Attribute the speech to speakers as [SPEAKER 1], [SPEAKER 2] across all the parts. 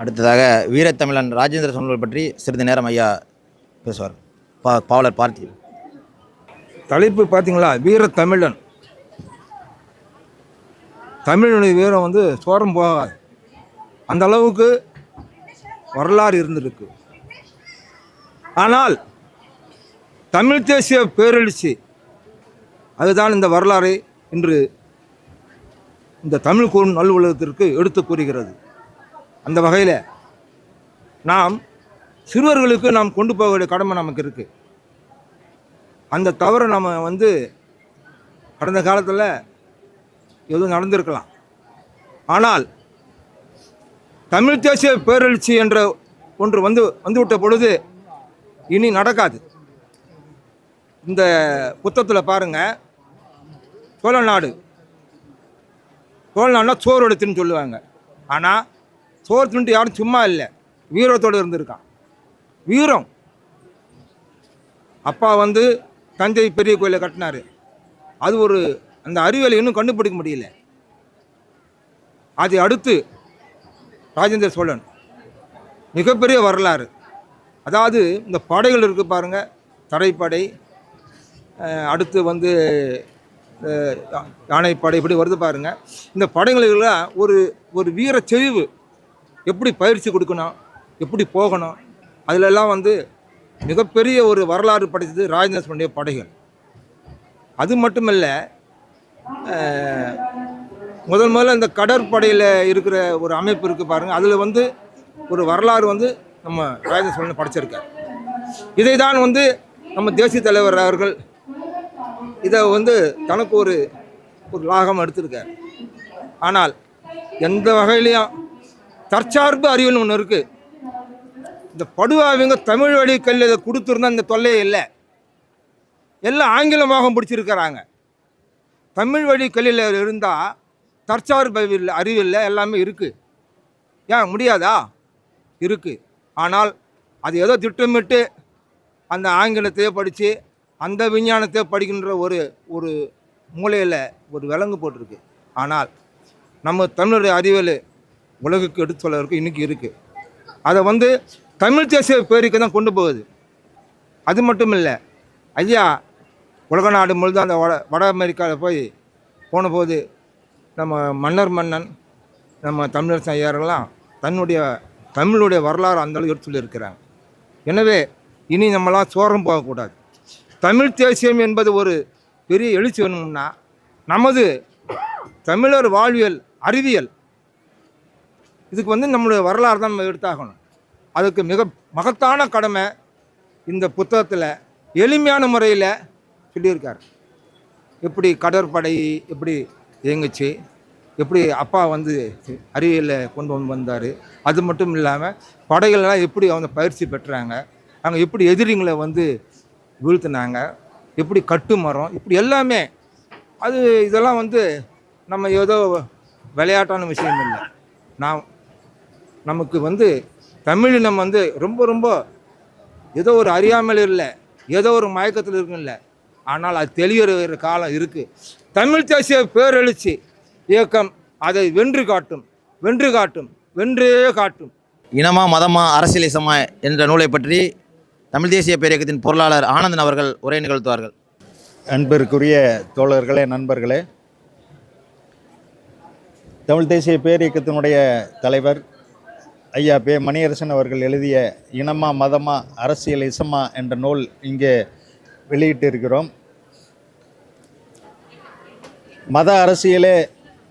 [SPEAKER 1] அடுத்ததாக வீரத்தமிழன் ராஜேந்திர சோழர்கள் பற்றி சிறிது நேரம் ஐயா பேசுவார். பா பாவலர் பார்த்தி.
[SPEAKER 2] தலைப்பு பார்த்தீங்களா? வீரத்தமிழன். தமிழனுடைய வீரம் வந்து சோரம் போகாது. அந்த அளவுக்கு வரலாறு இருந்திருக்கு. ஆனால் தமிழ் தேசிய பேரெழுச்சி அதுதான் இந்த வரலாறை இன்று இந்த தமிழ் கூறும் நல்வலகத்திற்கு எடுத்து கூறுகிறது. அந்த வகையில் நாம் சிறுவர்களுக்கு நாம் கொண்டு போக வேண்டிய கடமை நமக்கு இருக்குது அந்த தவறை நம்ம வந்து கடந்த காலத்தில் எதுவும் நடந்திருக்கலாம். ஆனால் தமிழ் தேசிய பேரெழுச்சி என்ற ஒன்று வந்து வந்துவிட்ட பொழுது இனி நடக்காது. இந்த புத்தகத்தில் பாருங்கள் சோழ நாடு சோழ நாடுனா சோறு எடுத்துன்னு சொல்லுவாங்க. ஆனால் சோறு யாரும் சும்மா இல்லை. வீரத்தோடு இருந்திருக்கான். வீரம். அப்பா வந்து தஞ்சை பெரிய கோயிலை கட்டினார். அது ஒரு அந்த அறிவியலை இன்னும் கண்டுபிடிக்க முடியல. அதை அடுத்து ராஜேந்திர சோழன். மிகப்பெரிய வரலாறு. அதாவது இந்த படைகள் இருக்கு பாருங்க. தரைப்படை அடுத்து வந்து யானைப்படை இப்படி வருது பாருங்கள் இந்த படைகளுக்கெல்லாம் ஒரு ஒரு வீர செறிவு எப்படி பயிற்சி கொடுக்கணும் எப்படி போகணும் அதிலெல்லாம் வந்து மிகப்பெரிய ஒரு வரலாறு படைத்தது ராஜேந்திர சோழனுடைய படைகள். அது மட்டுமல்ல முதல் முதல்ல இந்த கடற்படையில் இருக்கிற ஒரு அமைப்பு இருக்குது பாருங்கள் அதில் வந்து ஒரு வரலாறு வந்து நம்ம ராஜேந்திர சோழன் படைச்சிருக்கார். இதை தான் வந்து நம்ம தேசிய தலைவர் அவர்கள் இதை வந்து தனக்கு ஒரு ஒரு லாகம் எடுத்திருக்கார். ஆனால் எந்த வகையிலையும் தற்சார்பு அறிவுன்னு ஒன்று இருக்குது இந்த படுவாவிங்க தமிழ் வழி கல்வி இதை கொடுத்துருந்தா இந்த தொல்லையே இல்லை. எல்லாம் ஆங்கில பிடிச்சிருக்கிறாங்க. தமிழ் வழி கல்வியில் இருந்தால் தற்சார்பு அறிவில் அறிவில் எல்லாமே இருக்குது ஏன் முடியாதா? இருக்குது ஆனால் அது ஏதோ திட்டமிட்டு அந்த ஆங்கிலத்தையே படித்து அந்த விஞ்ஞானத்தை படிக்கின்ற ஒரு ஒரு மூலையில் ஒரு விலங்கு போட்டிருக்கு. ஆனால் நம்ம தமிழருடைய அறிவியல் உலகுக்கு எடுத்து சொல்ல இன்னைக்கு இருக்குது அதை வந்து தமிழ் தேசிய பேருக்கு தான் கொண்டு போகுது. அது மட்டும் இல்லை ஐயா உலக நாடு முழுதும் அந்த வட வட அமெரிக்காவில் போய் போனபோது நம்ம மன்னர் மன்னன் நம்ம தமிழரசன் ஐயாரெல்லாம் தன்னுடைய தமிழுடைய வரலாறு அந்த அளவுக்கு எடுத்து சொல்லியிருக்கிறாங்க. எனவே இனி நம்மளாம் சோரம் போகக்கூடாது. தமிழ் தேசியம் என்பது ஒரு பெரிய எழுச்சி வேணும்னா நமது தமிழர் வாழ்வியல் அறிவியல் இதுக்கு வந்து நம்மளுடைய வரலாறு தான் நம்ம எடுத்தாகணும். அதுக்கு மிக மகத்தான கடமை இந்த புத்தகத்தில் எளிமையான முறையில் சொல்லியிருக்கார். எப்படி கடற்படை எப்படி இயங்குச்சு எப்படி அப்பா வந்து அறிவியலில் கொண்டு வந்து வந்தார். அது மட்டும் இல்லாமல் படைகள்லாம் எப்படி அவங்க பயிற்சி பெற்றாங்க அவங்க எப்படி எதிரிங்களை வந்து வீழ்த்தினாங்க எப்படி கட்டு மரம் இப்படி எல்லாமே அது இதெல்லாம் வந்து நம்ம ஏதோ விளையாட்டான விஷயம் இல்லை. நான் நமக்கு வந்து தமிழினம் வந்து ரொம்ப ரொம்ப ஏதோ ஒரு அறியாமல் இல்லை. ஏதோ ஒரு மயக்கத்தில் இருக்கும் இல்லை. ஆனால் அது தெளிவுற காலம் இருக்குது தமிழ் தேசிய பேரெழுச்சி இயக்கம் அதை வென்று காட்டும் வென்று காட்டும் வென்றே காட்டும்.
[SPEAKER 1] இனமா மதமா அரசியலிசமா என்ற நூலை பற்றி தமிழ் தேசிய பேரியக்கத்தின் பொருளாளர் ஆனந்தன் அவர்கள் உரை நிகழ்த்துவார்கள்.
[SPEAKER 3] அன்பிற்குரிய தோழர்களே நண்பர்களே தமிழ் தேசிய பேரியக்கத்தினுடைய தலைவர் ஐயா பே மணியரசன் அவர்கள் எழுதிய இனமா மதமா அரசியல் இசமா என்ற நூல் இங்கே வெளியிட்டு இருக்கிறோம் மத அரசியலே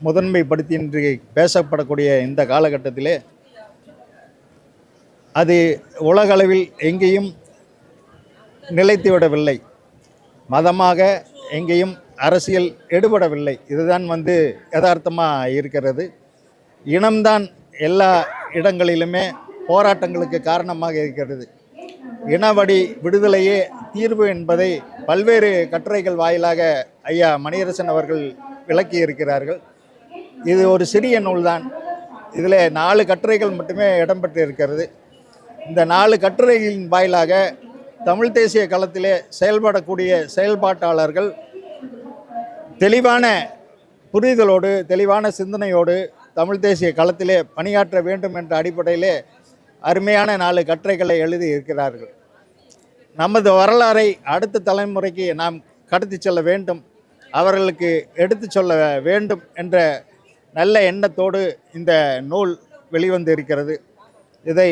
[SPEAKER 3] முதன்மைப்படுத்தி இன்று பேசப்படக்கூடிய இந்த காலகட்டத்திலே அது உலகளவில் எங்கேயும் நிலைத்து விடவில்லை. மதமாக எங்கேயும் அரசியல் எடுபடவில்லை. இதுதான் வந்து யதார்த்தமாக இருக்கிறது. இனம்தான் எல்லா இடங்களிலுமே போராட்டங்களுக்கு காரணமாக இருக்கிறது. இனவடி விடுதலையே தீர்வு என்பதை பல்வேறு கட்டுரைகள் வாயிலாக ஐயா மணியரசன் அவர்கள் விளக்கி இருக்கிறார்கள் இது ஒரு சிறிய நூல்தான். இதில் நாலு கட்டுரைகள் மட்டுமே இடம்பெற்று இருக்கிறது இந்த நாலு கட்டுரைகளின் வாயிலாக தமிழ் தேசிய களத்திலே செயல்படக்கூடிய செயல்பாட்டாளர்கள் தெளிவான புரிதலோடு தெளிவான சிந்தனையோடு தமிழ் தேசிய களத்திலே பணியாற்ற வேண்டும் என்ற அடிப்படையிலே அருமையான நாலு கட்டுரைகளை எழுதி இருக்கிறார்கள். நமது வரலாறை அடுத்த தலைமுறைக்கு நாம் கடத்தி செல்ல வேண்டும் அவர்களுக்கு எடுத்து சொல்ல வேண்டும் என்ற நல்ல எண்ணத்தோடு இந்த நூல் வெளிவந்து இருக்கிறது இதை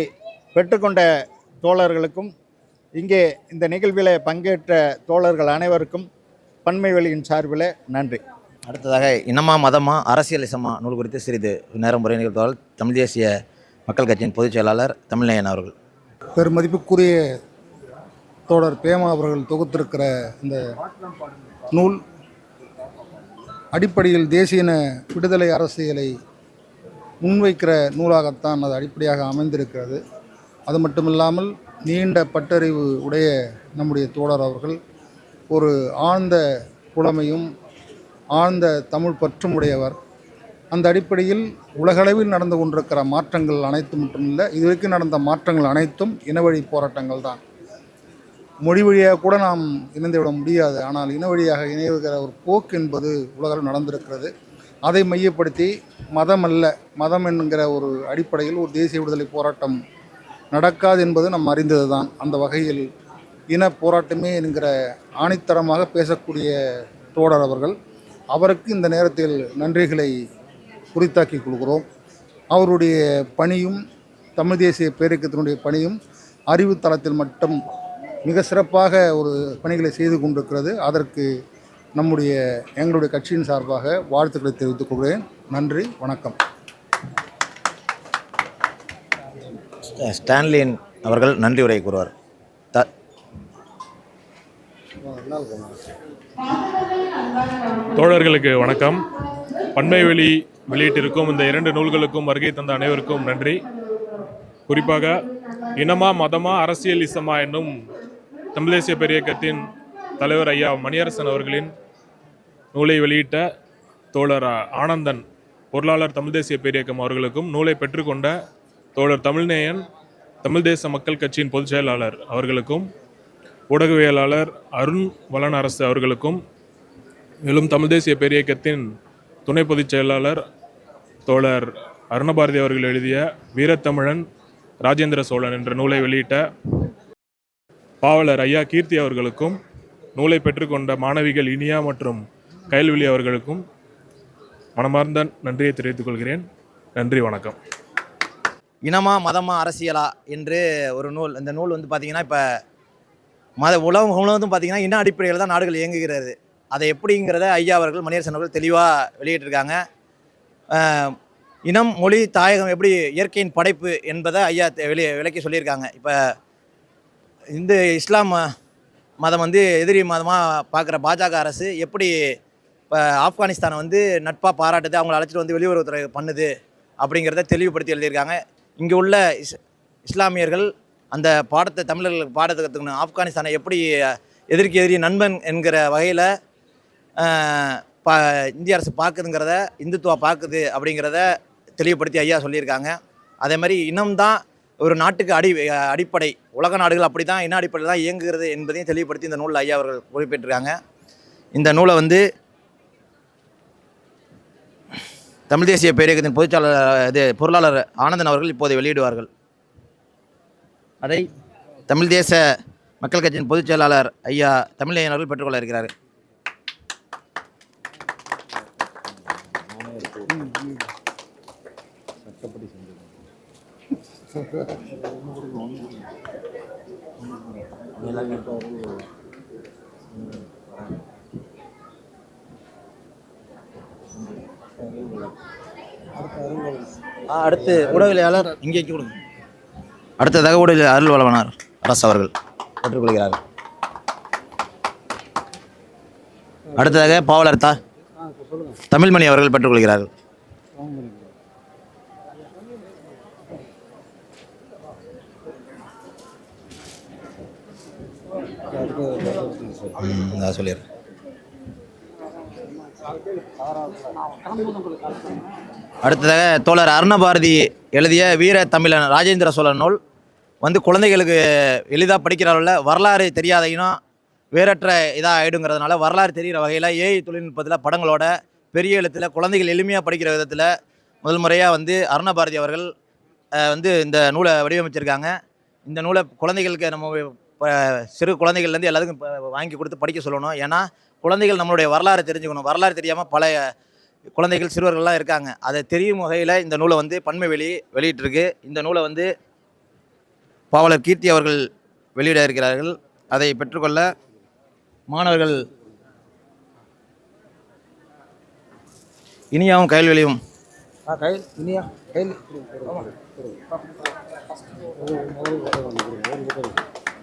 [SPEAKER 3] பெற்றுக்கொண்ட தோழர்களுக்கும் இங்கே இந்த நிகழ்வில் பங்கேற்ற தோழர்கள் அனைவருக்கும் பன்மை வெளியின் சார்பில் நன்றி.
[SPEAKER 1] அடுத்ததாக இனமா மதமா அரசியலிசமா நூல் குறித்து சிறிது நேரம் உரை நிகழ்த்துவார்கள் தமிழ் தேசிய மக்கள் கட்சியின் பொதுச் செயலாளர் தமிழ்நயன் அவர்கள்.
[SPEAKER 4] பெருமதிப்புக்குரிய தோழர் பேமா அவர்கள் தொகுத்திருக்கிற இந்த நூல் அடிப்படையில் தேசியன விடுதலை அரசியலை முன்வைக்கிற நூலாகத்தான் அது அடிப்படையாக அமைந்திருக்கிறது. அது மட்டுமில்லாமல் நீண்ட பட்டறிவு உடைய நம்முடைய தோழர் அவர்கள் ஒரு ஆழ்ந்த புலமையும் ஆழ்ந்த தமிழ் பற்றும் உடையவர் அந்த அடிப்படையில் உலகளவில் நடந்து கொண்டிருக்கிற மாற்றங்கள் அனைத்தும் மட்டுமில்லை இதுவரைக்கும் நடந்த மாற்றங்கள் அனைத்தும் இனவழி போராட்டங்கள் தான். மொழி வழியாக கூட நாம் இணைந்துவிட முடியாது. ஆனால் இன வழியாக இணைவுகிற ஒரு போக்கு என்பது உலகில் நடந்திருக்கிறது. அதை மையப்படுத்தி மதம் அல்ல மதம் என்கிற ஒரு அடிப்படையில் ஒரு தேசிய விடுதலை போராட்டம் நடக்காது என்பது நாம் அறிந்தது தான். அந்த வகையில் இன போராட்டமே என்கிற ஆணித்தரமாக பேசக்கூடிய தோடர் அவர்கள் அவருக்கு இந்த நேரத்தில் நன்றிகளை குறித்தாக்கிக் கொள்கிறோம். அவருடைய பணியும் தமிழ் தேசிய பேரியக்கத்தினுடைய பணியும் அறிவு தளத்தில் மட்டும் மிக சிறப்பாக ஒரு பணிகளை செய்து கொண்டிருக்கிறது. அதற்கு நம்முடைய எங்களுடைய கட்சியின் சார்பாக வாழ்த்துக்களை தெரிவித்துக் கொள்கிறேன். நன்றி வணக்கம்.
[SPEAKER 1] ஸ்டான்லின் அவர்கள் நன்றி உரை கூறுவார். த
[SPEAKER 5] தோழர்களுக்கு வணக்கம். பன்மை வெளி வெளியிட்டிருக்கும் இந்த இரண்டு நூல்களுக்கும் வருகை தந்த அனைவருக்கும் நன்றி. குறிப்பாக இனமா மதமா அரசியலிசமா என்னும் தமிழ் தேசிய பெரியக்கத்தின் தலைவர் ஐயா மணியரசன் அவர்களின் நூலை வெளியிட்ட தோழர் ஆனந்தன் பொருளாளர் தமிழ் தேசிய பெரியக்கம் அவர்களுக்கும் நூலை பெற்றுக்கொண்ட தோழர் தமிழ்நேயன் தமிழ் தேச மக்கள் கட்சியின் பொதுச் செயலாளர் அவர்களுக்கும் ஊடகவியலாளர் அருண் வளனரசு அவர்களுக்கும் மேலும் தமிழ் தேசிய பேரியக்கத்தின் துணை பொதுச் செயலாளர் தோழர் அருணபாரதி அவர்கள் எழுதிய வீரத்தமிழன் ராஜேந்திர சோழன் என்ற நூலை வெளியிட்ட பாவலர் ஐயா கீர்த்தி அவர்களுக்கும் நூலை பெற்றுக்கொண்ட மாணவிகள் இனியா மற்றும் கயல்விழி அவர்களுக்கும் மனமார்ந்த நன்றியை தெரிவித்துக் கொள்கிறேன். நன்றி வணக்கம்.
[SPEAKER 1] இனமா மதமா அரசியலா என்று ஒரு நூல் இந்த நூல் வந்து பார்த்தீங்கன்னா இப்போ மத உலகம் முழுவதும் பார்த்தீங்கன்னா இன அடிப்படையில் தான் நாடுகள் இயங்குகிறது. அதை எப்படிங்கிறத ஐயா அவர்கள் மணியரசன் அவர்கள் தெளிவாக வெளியிட்டிருக்காங்க. இனம் மொழி தாயகம் எப்படி இயற்கையின் படைப்பு என்பதை ஐயா வெளி விளக்கி சொல்லியிருக்காங்க. இப்போ இந்த இஸ்லாம் ம- மதம் வந்து எதிரி மதமாக பார்க்குற பாஜக அரசு எப்படி இப்போ ஆப்கானிஸ்தானை வந்து நட்பாக பாராட்டுது அவங்கள அழைச்சிட்டு வந்து வெளியுறவுத்துறை பண்ணுது அப்படிங்கிறத தெளிவுபடுத்தி எழுதியிருக்காங்க. இங்கே உள்ள இஸ் இஸ்லாமியர்கள் அந்த பாடத்தை தமிழர்களுக்கு பாடத்தை கற்றுக்கணும் ஆப்கானிஸ்தானை எப்படி எதிர்க்கு எதிரி நண்பன் என்கிற வகையில் பா இந்திய அரசு பார்க்குதுங்கிறத இந்துத்துவா பார்க்குது அப்படிங்கிறத தெளிவுபடுத்தி ஐயா சொல்லியிருக்காங்க. அதே மாதிரி இனம்தான் ஒரு நாட்டுக்கு அடி அடிப்படை உலக நாடுகள் அப்படி தான் இன அடிப்படையில் தான் இயங்குகிறது என்பதையும் தெளிவுபடுத்தி இந்த நூலில் ஐயா அவர்கள் குறிப்பிட்டிருக்காங்க. இந்த நூலை வந்து தமிழ் தேசிய பேரியக்கத்தின் பொதுச்சாளர் இது பொருளாளர் ஆனந்தன் அவர்கள் இப்போது வெளியிடுவார்கள். அதை தமிழ் தேச மக்கள் கட்சியின் பொதுச் செயலாளர் ஐயா தமிழ் அவர்கள் பெற்றுக்கொள்ள இருக்கிறார். அடுத்து ஊடகவியலாளர் இங்கே கொடுங்க. அடுத்ததாக ஊடக அருள் வளவனார் அரசு அவர்கள் பெற்றுக்கொள்கிறார். அடுத்ததாக பாவலர் தா தமிழ்மணி அவர்கள் பெற்றுக்கொள்கிறார்கள். நான் சொல்லிடுறேன். அடுத்ததாக தோழர் அருணபாரதி எழுதிய வீர தமிழன் ராஜேந்திர சோழன் நூல். வந்து குழந்தைகளுக்கு எளிதாக படிக்கிறவங்கள வரலாறு தெரியாத இனம் வேறற்ற இதாக ஆகிடுங்கிறதுனால வரலாறு தெரிகிற வகையில் ஏஐ தொழில்நுட்பத்தில் படங்களோட பெரிய எழுத்தில் குழந்தைகள் எளிமையாக படிக்கிற விதத்தில் முதல் முறையாக வந்து அருணபாரதி அவர்கள் வந்து இந்த நூலை வடிவமைச்சிருக்காங்க. இந்த நூலை குழந்தைகளுக்கு நம்ம சிறு குழந்தைகள்லேருந்து எல்லாத்துக்கும் வாங்கி கொடுத்து படிக்க சொல்லணும். ஏன்னா குழந்தைகள் நம்மளுடைய வரலாறு தெரிஞ்சுக்கணும். வரலாறு தெரியாமல் பல குழந்தைகள் சிறுவர்கள்லாம் இருக்காங்க. அதை தெரியும் வகையில் இந்த நூலை வந்து பன்மை வெளி வெளியிட்டிருக்கு. இந்த நூலை வந்து பாவலர் கீர்த்தி அவர்கள் வெளியிட இருக்கிறார்கள். அதை பெற்றுக்கொள்ள மாணவர்கள் இனியாவும்
[SPEAKER 6] கையில் வெளியும். கையில் இனியா
[SPEAKER 2] கையில்.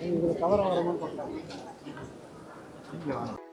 [SPEAKER 2] உங்களுக்கு கவர் வரணும்னு வரணும்